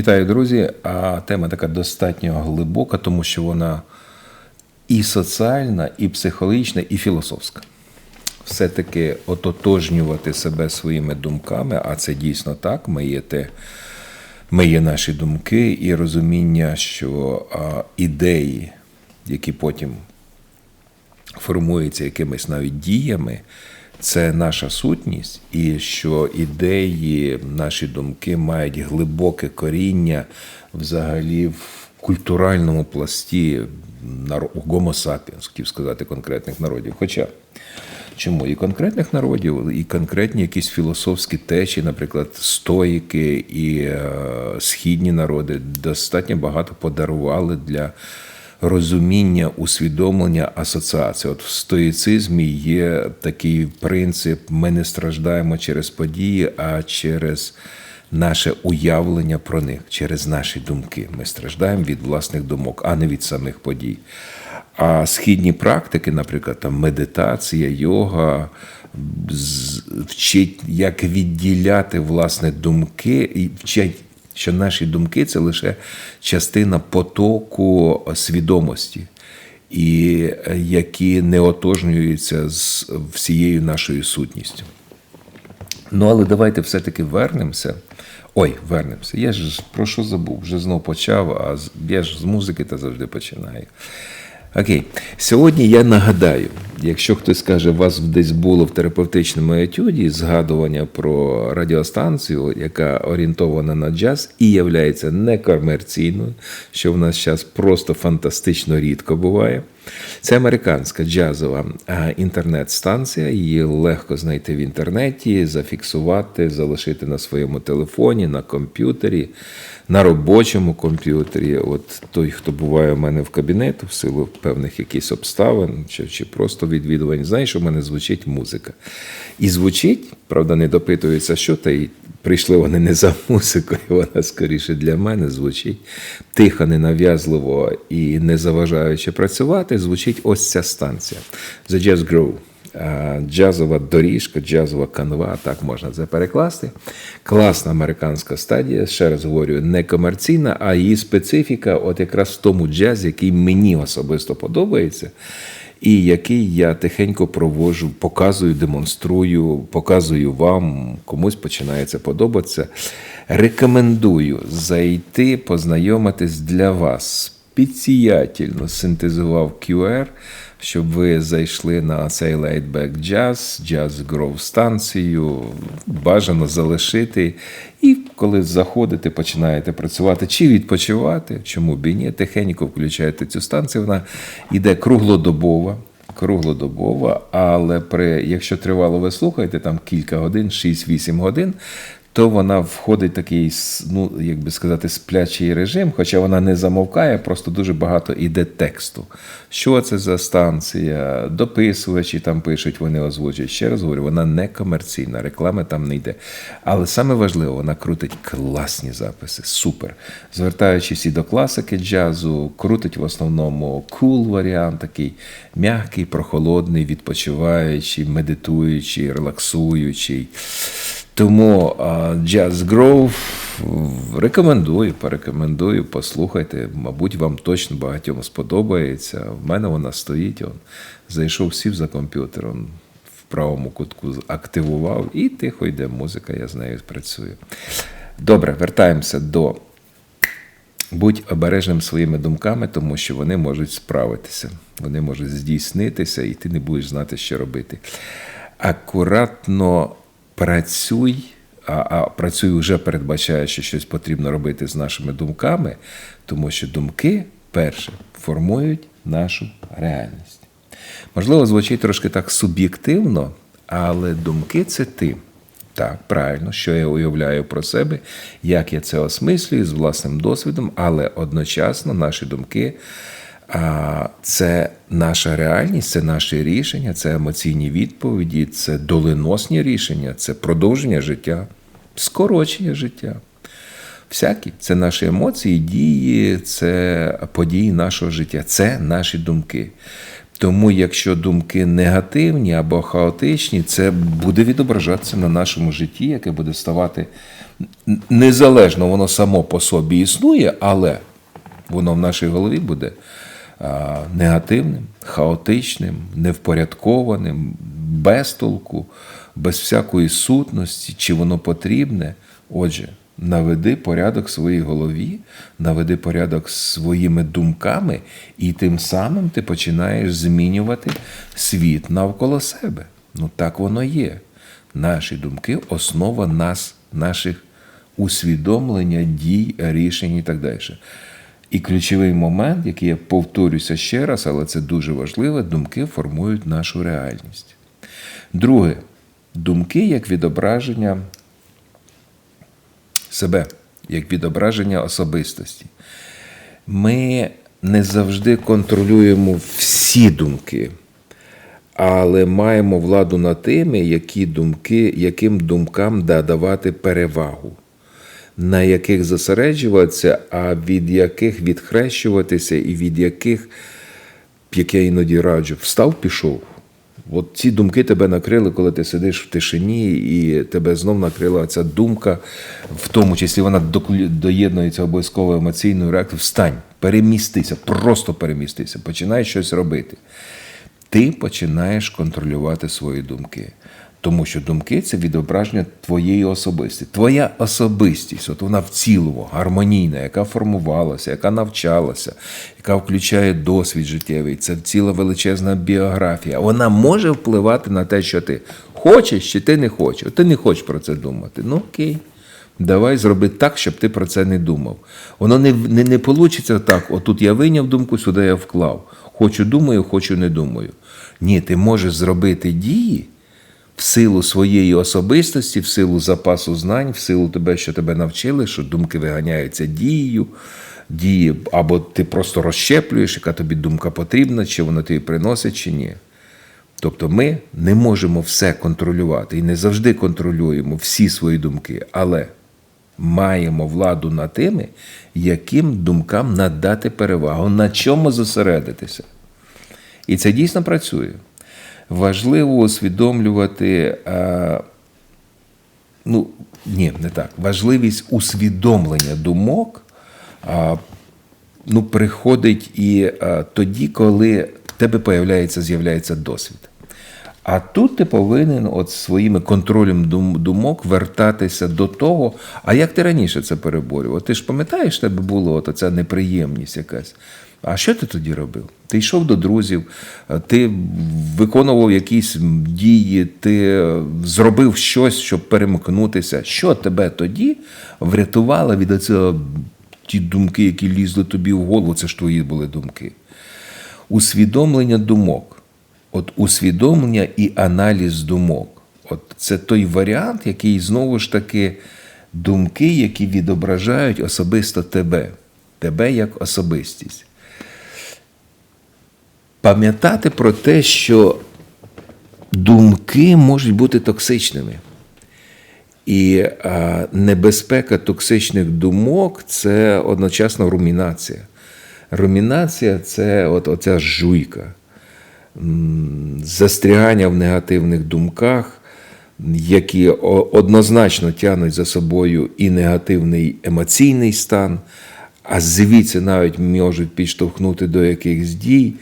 Вітаю, друзі. А тема така достатньо глибока, тому що вона і соціальна, і психологічна, і філософська. Все-таки ототожнювати себе своїми думками, а це дійсно так. Ми є те, ми є наші думки, і розуміння, що а, ідеї, які потім формуються якимись навіть діями, це наша сутність, і що ідеї, наші думки мають глибоке коріння взагалі в культуральному пласті хотів сказати конкретних народів. Хоча чому і конкретних народів, і конкретні якісь філософські течії, наприклад, стоїки і е, східні народи достатньо багато подарували для розуміння, усвідомлення асоціації. От в стоїцизмі є такий принцип: ми не страждаємо через події, а через наше уявлення про них, через наші думки. Ми страждаємо від власних думок, а не від самих подій. А східні практики, наприклад, там медитація, йога, вчить, як відділяти власне думки і вчать що наші думки це лише частина потоку свідомості, і е, які не отожнюються з всією нашою сутністю. Ну, але давайте все-таки вернемося. Ой, вернемося. Я ж про що забув? Вже знов почав, а я ж з музики та завжди починаю. Окей, сьогодні я нагадаю, якщо хтось каже, у вас десь було в терапевтичному етюді згадування про радіостанцію, яка орієнтована на джаз і являється некомерційною, що в нас зараз просто фантастично рідко буває. Це американська джазова інтернет-станція. Її легко знайти в інтернеті, зафіксувати, залишити на своєму телефоні, на комп'ютері, на робочому комп'ютері. От той, хто буває у мене в кабінеті в силу певних якихось обставин, чи, чи просто відвідувань, знає, що в мене звучить музика. І звучить, правда, не допитується, що та й прийшли вони не за музикою, вона скоріше для мене звучить тихо, ненав'язливо і не заважаючи працювати, звучить ось ця станція The Jazz Grove. Джазова доріжка, джазова канва, так можна це перекласти. Класна американська стадія, ще раз говорю, не комерційна, а її специфіка, от якраз в тому джазі, який мені особисто подобається і який я тихенько провожу, показую, демонструю, показую вам, комусь починає це подобатися. Рекомендую зайти, познайомитись для вас. Спеціятельно синтезував QR щоб ви зайшли на цей лейтбек джаз, джаз гров станцію, бажано залишити. І коли заходите, починаєте працювати чи відпочивати, чому б і ні, тихенько включаєте цю станцію, вона йде круглодобова. Круглодобова, але при, якщо тривало ви слухаєте там кілька годин, 6-8 годин, то вона входить в такий, ну як би сказати, сплячий режим, хоча вона не замовкає, просто дуже багато іде тексту. Що це за станція? Дописувачі там пишуть, вони озвучують. Ще раз говорю, вона не комерційна, реклами там не йде. Але саме важливо, вона крутить класні записи. Супер. Звертаючись і до класики джазу, крутить в основному кул cool варіант, такий м'який, прохолодний, відпочиваючий, медитуючий, релаксуючий. Тому Jazz Grove рекомендую, порекомендую, послухайте. Мабуть, вам точно багатьом сподобається. В мене вона стоїть. Он Зайшов, сів за комп'ютер, он в правому кутку активував і тихо йде музика, я з нею працюю. Добре, вертаємося до. Будь обережним своїми думками, тому що вони можуть справитися, вони можуть здійснитися, і ти не будеш знати, що робити. Акуратно працюй, а, а працюй вже передбачає, що щось потрібно робити з нашими думками, тому що думки, перше, формують нашу реальність. Можливо, звучить трошки так суб'єктивно, але думки це ти. Так, правильно, що я уявляю про себе, як я це осмислюю з власним досвідом, але одночасно наші думки а, це наша реальність, це наші рішення, це емоційні відповіді, це доленосні рішення, це продовження життя, скорочення життя. Всякі це наші емоції, дії, це події нашого життя, це наші думки. Тому, якщо думки негативні або хаотичні, це буде відображатися на нашому житті, яке буде ставати незалежно, воно само по собі існує, але воно в нашій голові буде негативним, хаотичним, невпорядкованим, без толку, без всякої сутності, чи воно потрібне. Отже, наведи порядок в своїй голові, наведи порядок своїми думками, і тим самим ти починаєш змінювати світ навколо себе. Ну так воно є. Наші думки основа нас, наших усвідомлення, дій, рішень і так далі. І ключовий момент, який я повторюся ще раз, але це дуже важливо, думки формують нашу реальність. Друге, думки як відображення себе, як відображення особистості. Ми не завжди контролюємо всі думки, але маємо владу над тими, які думки, яким думкам давати перевагу, на яких зосереджуватися, а від яких відхрещуватися, і від яких, як я іноді раджу, встав, пішов. От ці думки тебе накрили, коли ти сидиш в тишині, і тебе знов накрила ця думка, в тому числі вона доєднується обов'язково емоційною реакцією. Встань, перемістися, просто перемістися, починай щось робити. Ти починаєш контролювати свої думки. Тому що думки це відображення твоєї особистості. Твоя особистість, от вона в цілому гармонійна, яка формувалася, яка навчалася, яка включає досвід життєвий. Це ціла величезна біографія. Вона може впливати на те, що ти хочеш чи ти не хочеш. Ти не хочеш про це думати. Ну окей. Давай зроби так, щоб ти про це не думав. Воно не не, не вийде так. Отут я вийняв думку, сюди я вклав. Хочу думаю, хочу не думаю. Ні, ти можеш зробити дії в силу своєї особистості, в силу запасу знань, в силу тебе, що тебе навчили, що думки виганяються дією, дії, або ти просто розщеплюєш, яка тобі думка потрібна, чи вона тобі приносить, чи ні. Тобто ми не можемо все контролювати і не завжди контролюємо всі свої думки, але маємо владу над тими, яким думкам надати перевагу, на чому зосередитися. І це дійсно працює важливо усвідомлювати, а, ну, ні, не так, важливість усвідомлення думок а, ну, приходить і а, тоді, коли в тебе появляється, з'являється досвід. А тут ти повинен от своїм контролем думок вертатися до того, а як ти раніше це переборював? Ти ж пам'ятаєш, тебе була от ця неприємність якась. А що ти тоді робив? Ти йшов до друзів, ти виконував якісь дії, ти зробив щось, щоб перемкнутися. Що тебе тоді врятувало від цього ті думки, які лізли тобі в голову? Це ж твої були думки. Усвідомлення думок. От усвідомлення і аналіз думок. От Це той варіант, який знову ж таки думки, які відображають особисто тебе, тебе як особистість пам'ятати про те, що думки можуть бути токсичними. І а, небезпека токсичних думок це одночасно румінація. Румінація це от оця жуйка, застрягання в негативних думках, які однозначно тягнуть за собою і негативний емоційний стан, а звідси навіть можуть підштовхнути до якихось дій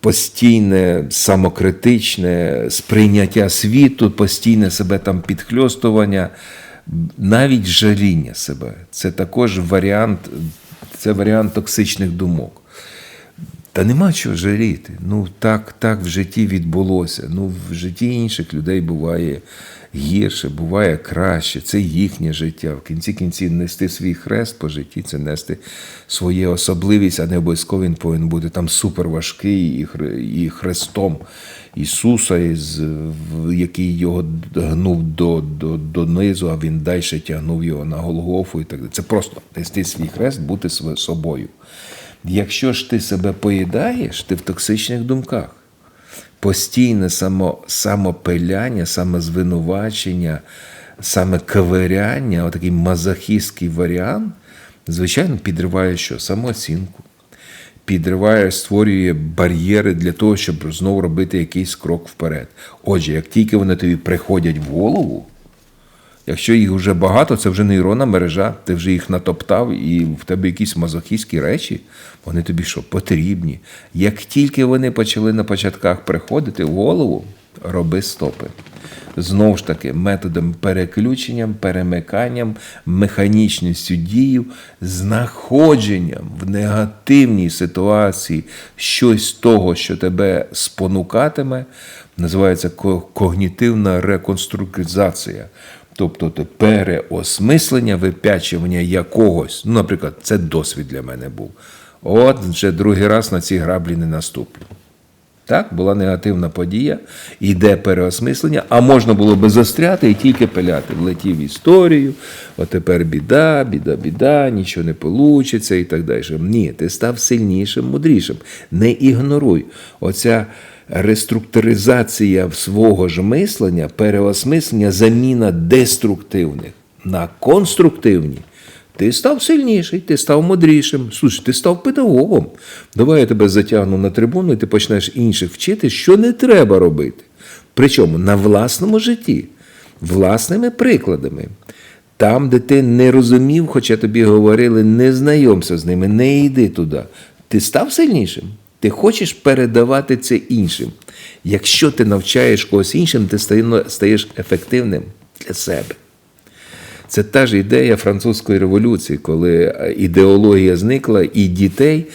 постійне самокритичне сприйняття світу, постійне себе там підхльостування, навіть жаління себе. Це також варіант, це варіант токсичних думок. Та нема чого жаліти. Ну так, так в житті відбулося. Ну, в житті інших людей буває гірше, буває краще. Це їхнє життя. В кінці кінці нести свій хрест по житті це нести своє особливість, а не обов'язково він повинен бути там супер важкий і, хр- і хрестом Ісуса, який його гнув до, до, донизу, а він далі тягнув його на Голгофу і так далі. Це просто нести свій хрест, бути собою. Якщо ж ти себе поїдаєш, ти в токсичних думках. Постійне само, самопиляння, самозвинувачення, саме ковиряння, отакий мазохістський варіант, звичайно, підриває що? Самооцінку. Підриває, створює бар'єри для того, щоб знову робити якийсь крок вперед. Отже, як тільки вони тобі приходять в голову, Якщо їх вже багато, це вже нейронна мережа, ти вже їх натоптав, і в тебе якісь мазохістські речі, вони тобі що, потрібні. Як тільки вони почали на початках приходити в голову, роби стопи. Знову ж таки, методом переключенням, перемиканням, механічністю дію, знаходженням в негативній ситуації щось того, що тебе спонукатиме, називається когнітивна реконструктизація. Тобто переосмислення, випячування якогось. Ну, наприклад, це досвід для мене був. От вже другий раз на ці граблі не наступлю. Так, була негативна подія, іде переосмислення, а можна було би застряти і тільки пиляти. Влетів історію, от тепер біда, біда, біда, нічого не вийде і так далі. Ні, ти став сильнішим, мудрішим. Не ігноруй. Оця реструктуризація свого ж мислення, переосмислення, заміна деструктивних на конструктивні. Ти став сильніший, ти став мудрішим. Слушай, ти став педагогом. Давай я тебе затягну на трибуну, і ти почнеш інших вчити, що не треба робити. Причому на власному житті, власними прикладами. Там, де ти не розумів, хоча тобі говорили, не знайомся з ними, не йди туди. Ти став сильнішим. Ти хочеш передавати це іншим. Якщо ти навчаєш когось іншим, ти стаєш ефективним для себе. Це та ж ідея французької революції, коли ідеологія зникла, і дітей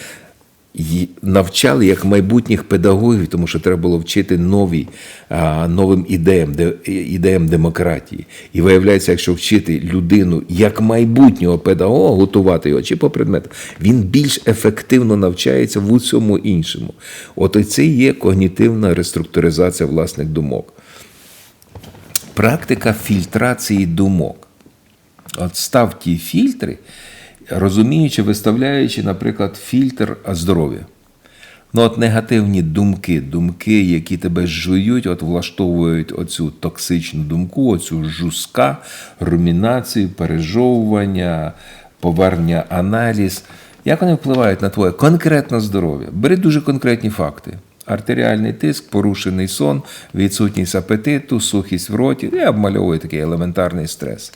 навчали як майбутніх педагогів, тому що треба було вчити нові, новим ідеям, ідеям демократії. І виявляється, якщо вчити людину як майбутнього педагога, готувати його чи по предмету, він більш ефективно навчається в усьому іншому. От це є когнітивна реструктуризація власних думок. Практика фільтрації думок. От став ті фільтри, розуміючи, виставляючи, наприклад, фільтр здоров'я. Ну, от негативні думки, думки, які тебе жують, от влаштовують оцю токсичну думку, оцю жуска, румінацію, пережовування, повернення, аналіз. Як вони впливають на твоє конкретне здоров'я? Бери дуже конкретні факти. Артеріальний тиск, порушений сон, відсутність апетиту, сухість в роті. Я обмальовую такий елементарний стрес.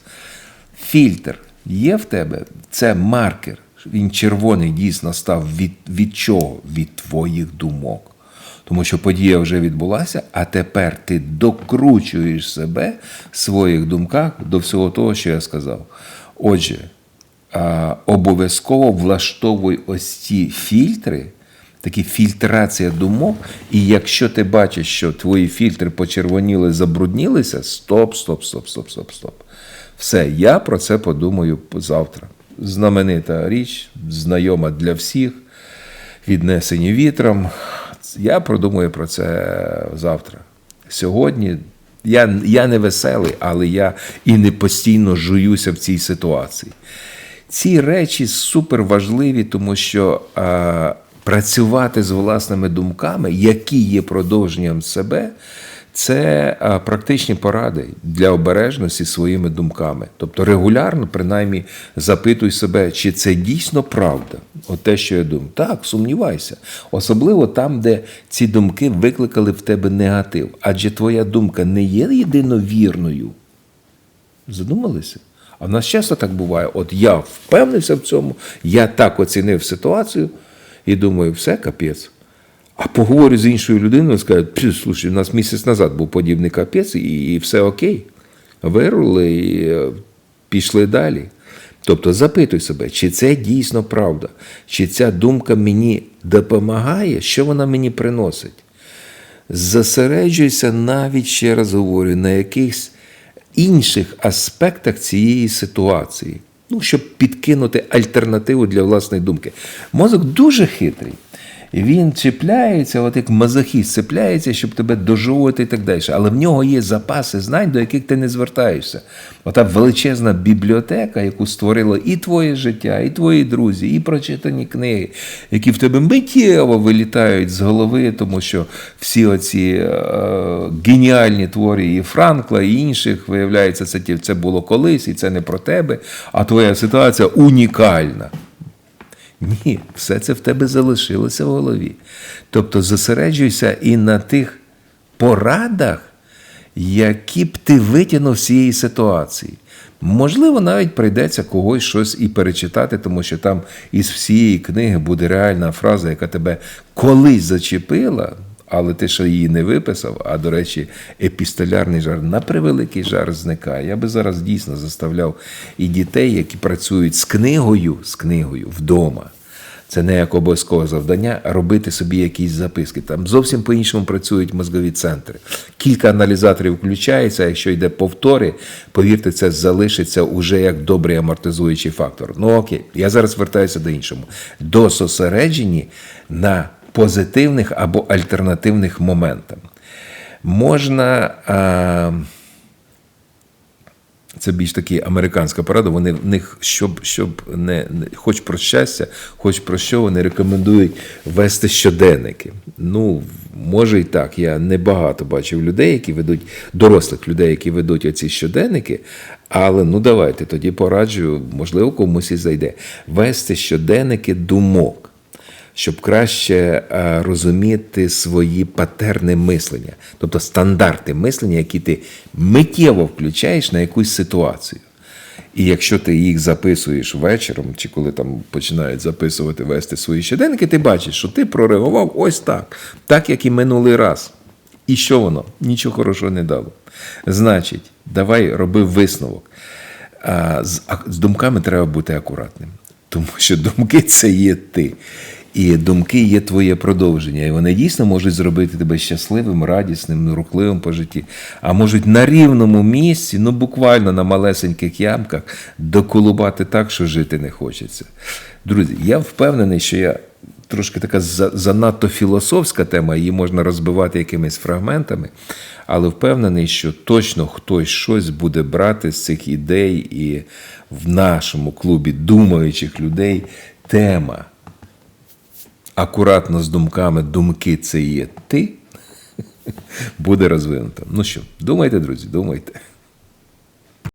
Фільтр є в тебе, це маркер. Він червоний дійсно став від, від чого? Від твоїх думок. Тому що подія вже відбулася, а тепер ти докручуєш себе в своїх думках до всього того, що я сказав. Отже, обов'язково влаштовуй ось ці фільтри, такі фільтрація думок. І якщо ти бачиш, що твої фільтри почервоніли, забруднілися, стоп, стоп, стоп, стоп, стоп, стоп. Все, я про це подумаю завтра. Знаменита річ, знайома для всіх, віднесені вітром. Я продумаю про це завтра. Сьогодні я, я не веселий, але я і не постійно жуюся в цій ситуації. Ці речі супер важливі, тому що а, працювати з власними думками, які є продовженням себе, це практичні поради для обережності своїми думками. Тобто регулярно, принаймні, запитуй себе, чи це дійсно правда, от те, що я думаю. Так, сумнівайся. Особливо там, де ці думки викликали в тебе негатив. Адже твоя думка не є єдиновірною. Задумалися? А в нас часто так буває. От я впевнився в цьому, я так оцінив ситуацію і думаю, все капець. А поговорю з іншою людиною, скажуть, «Пф, слушай, у нас місяць назад був подібний капець, і, і все окей. Вирули і е, пішли далі. Тобто запитуй себе, чи це дійсно правда, чи ця думка мені допомагає, що вона мені приносить. Зосереджуйся навіть, ще раз говорю, на якихось інших аспектах цієї ситуації, ну, щоб підкинути альтернативу для власної думки. Мозок дуже хитрий. Він чіпляється, от як мазохіст, цепляється, щоб тебе дожовувати і так далі. Але в нього є запаси знань, до яких ти не звертаєшся. Ота величезна бібліотека, яку створило і твоє життя, і твої друзі, і прочитані книги, які в тебе миттєво вилітають з голови, тому що всі оці е, геніальні твори і Франкла, і інших, виявляється, це, це було колись, і це не про тебе, а твоя ситуація унікальна. Ні, все це в тебе залишилося в голові. Тобто зосереджуйся і на тих порадах, які б ти витягнув з цієї ситуації. Можливо, навіть прийдеться когось щось і перечитати, тому що там із всієї книги буде реальна фраза, яка тебе колись зачепила, але ти ще її не виписав. А до речі, епістолярний жар на превеликий жар зникає. Я би зараз дійсно заставляв і дітей, які працюють з книгою, з книгою вдома. Це не як обов'язкове завдання, робити собі якісь записки. Там зовсім по-іншому працюють мозгові центри. Кілька аналізаторів включається, якщо йде повтори, повірте, це залишиться уже як добрий амортизуючий фактор. Ну окей, я зараз вертаюся до іншого. Дососереджені на позитивних або альтернативних моментах. Можна. А, це більш такі американська порада. Вони в них, щоб, щоб не, хоч про щастя, хоч про що вони рекомендують вести щоденники. Ну, може і так. Я не багато бачив людей, які ведуть, дорослих людей, які ведуть оці щоденники. Але ну давайте тоді пораджу, можливо, комусь і зайде. Вести щоденники думок щоб краще е, розуміти свої патерни мислення, тобто стандарти мислення, які ти миттєво включаєш на якусь ситуацію. І якщо ти їх записуєш вечором, чи коли там починають записувати вести свої щоденники, ти бачиш, що ти прореагував ось так, так як і минулий раз. І що воно? Нічого хорошого не дало. Значить, давай роби висновок. З думками треба бути акуратним, тому що думки це є ти. І думки є твоє продовження, і вони дійсно можуть зробити тебе щасливим, радісним, рухливим по житті, а можуть на рівному місці, ну буквально на малесеньких ямках, доколубати так, що жити не хочеться. Друзі, я впевнений, що я трошки така занадто філософська тема, її можна розбивати якимись фрагментами, але впевнений, що точно хтось щось буде брати з цих ідей, і в нашому клубі думаючих людей тема акуратно з думками, думки це є ти, буде розвинута. Ну що, думайте, друзі, думайте.